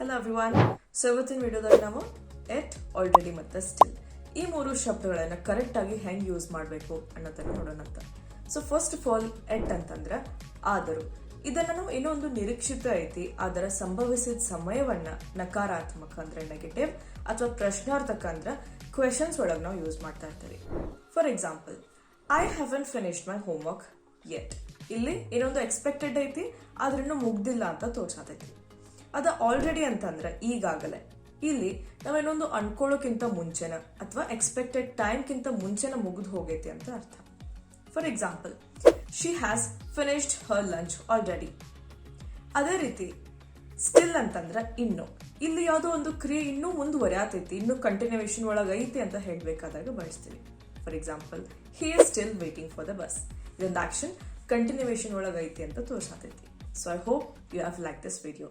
Hello everyone so ಇವತ್ತಿನ ವಿಡಿಯೋದಾಗ ನಾವು ಎಟ್ already ಮತ್ತು ಸ್ಟಿಲ್ ಈ ಮೂರು ಶಬ್ದಗಳನ್ನು ಕರೆಕ್ಟಾಗಿ ಹೆಂಗೆ ಯೂಸ್ ಮಾಡಬೇಕು ಅನ್ನೋದನ್ನು ನೋಡೋಣ ಅಂತ. So first of all yet ಅಂತಂದ್ರೆ ಆದರೂ. ಇದನ್ನ ನಾವು ಏನೋ ಒಂದು ನಿರೀಕ್ಷಿತ ಐತಿ. ಅದರ ಸಂಭವಿಸಿದ ಸಮಯವನ್ನ ನಕಾರಾತ್ಮಕ ಅಂದ್ರೆ ನೆಗೆಟಿವ್ ಅಥವಾ ಪ್ರಶ್ನಾರ್ಥಕ ಅಂದ್ರೆ ಕ್ವೆಶನ್ಸ್ ಒಳಗೆ ನಾವು ಯೂಸ್ ಮಾಡ್ತಾ ಇರ್ತೀವಿ. For example I haven't finished my homework yet ಇಲ್ಲಿ ಏನೊಂದು ಎಕ್ಸ್ಪೆಕ್ಟೆಡ್ ಐತಿ ಆದ್ರೂ ಮುಗ್ದಿಲ್ಲ ಅಂತ ತೋರ್ಸಾತೈತಿ. ಅದ ಆಲ್ರೆಡಿ ಅಂತಂದ್ರೆ ಈಗಾಗಲೇ. ಇಲ್ಲಿ ನಾವೇನೊಂದು ಅನ್ಕೊಳ್ಳೋಕ್ಕಿಂತ ಮುಂಚೆನ ಅಥವಾ ಎಕ್ಸ್ಪೆಕ್ಟೆಡ್ ಟೈಮ್ಗಿಂತ ಮುಂಚೆನ ಮುಗಿದು ಹೋಗೈತಿ ಅಂತ ಅರ್ಥ. For example she has finished her lunch already ಅದೇ ರೀತಿ ಸ್ಟಿಲ್ ಅಂತಂದ್ರೆ ಇನ್ನು. ಇಲ್ಲಿ ಯಾವುದೋ ಒಂದು ಕ್ರಿಯೆ ಇನ್ನೂ ಮುಂದುವರಿಯಾತೈತಿ, ಇನ್ನೂ ಕಂಟಿನ್ಯೂಷನ್ ಒಳಗೆ ಐತಿ ಅಂತ ಹೇಳಬೇಕಾದಾಗ ಬಳಸ್ತೀವಿ for example he is still waiting for the bus ಇದೊಂದು ಆಕ್ಷನ್ ಕಂಟಿನ್ಯೂಷನ್ ಒಳಗೆ ಐತಿ ಅಂತ ತೋರ್ಸಾತೈತಿ. So I hope you have like this video